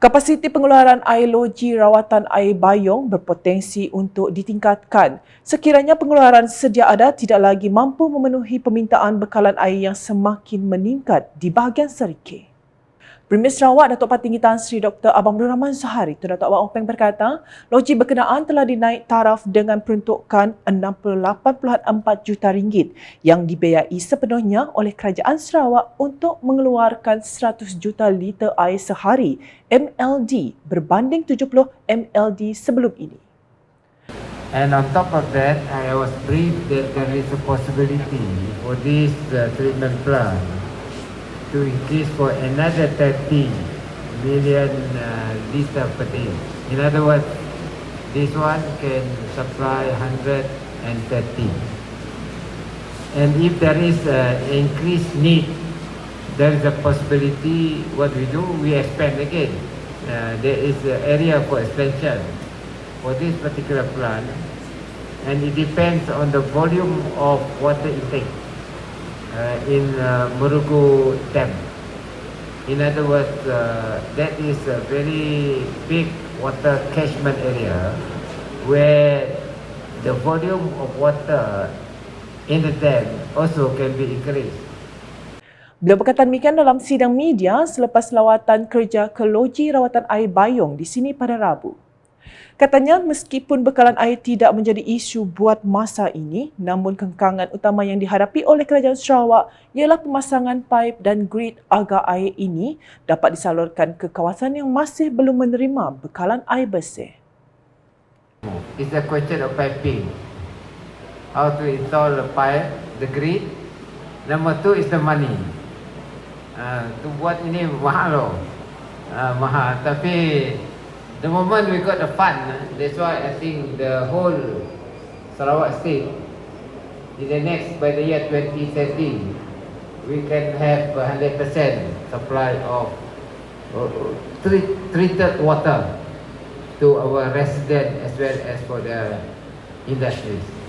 Kapasiti pengeluaran air loji rawatan air bayong berpotensi untuk ditingkatkan sekiranya pengeluaran sedia ada tidak lagi mampu memenuhi permintaan bekalan air yang semakin meningkat di bahagian Serikih. Premier Sarawak Datuk Patinggi Tan Sri Dr. Abang Abdul Rahman Zahari Tun Datuk Abang Openg berkata, loji berkenaan telah dinaik taraf dengan peruntukan 68.4 juta ringgit yang dibiayai sepenuhnya oleh Kerajaan Sarawak untuk mengeluarkan 100 juta liter air sehari MLD berbanding 70 MLD sebelum ini. And on top of that, I was briefed that there is a possibility for this uh, treatment plant to increase for another 30 million uh, liter per day. In other words, this one can supply 130. And if there is uh, increased need, there is a possibility, what we do, we expand again. Uh, there is an area for expansion for this particular plant and it depends on the volume of water intake uh, in uh, Murugu Dam. In other words, uh, that is a very big water catchment area where the volume of water in the dam also can be increased. Beliau berkata demikian dalam sidang media selepas lawatan kerja ke loji rawatan air Bayong di sini pada Rabu. Katanya meskipun bekalan air tidak menjadi isu buat masa ini, namun kengkangan utama yang dihadapi oleh kerajaan Sarawak ialah pemasangan paip dan grid agar air ini dapat disalurkan ke kawasan yang masih belum menerima bekalan air bersih. It's a question of piping. How to install the pipe, the grid. Number two is the money. Uh, tu buat ini mahal loh. Uh, mahal. Tapi the moment we got the fund, that's why I think the whole Sarawak state in the next, by the year 2030, we can have 100% supply of uh, treat, treated water to our resident as well as for the industries.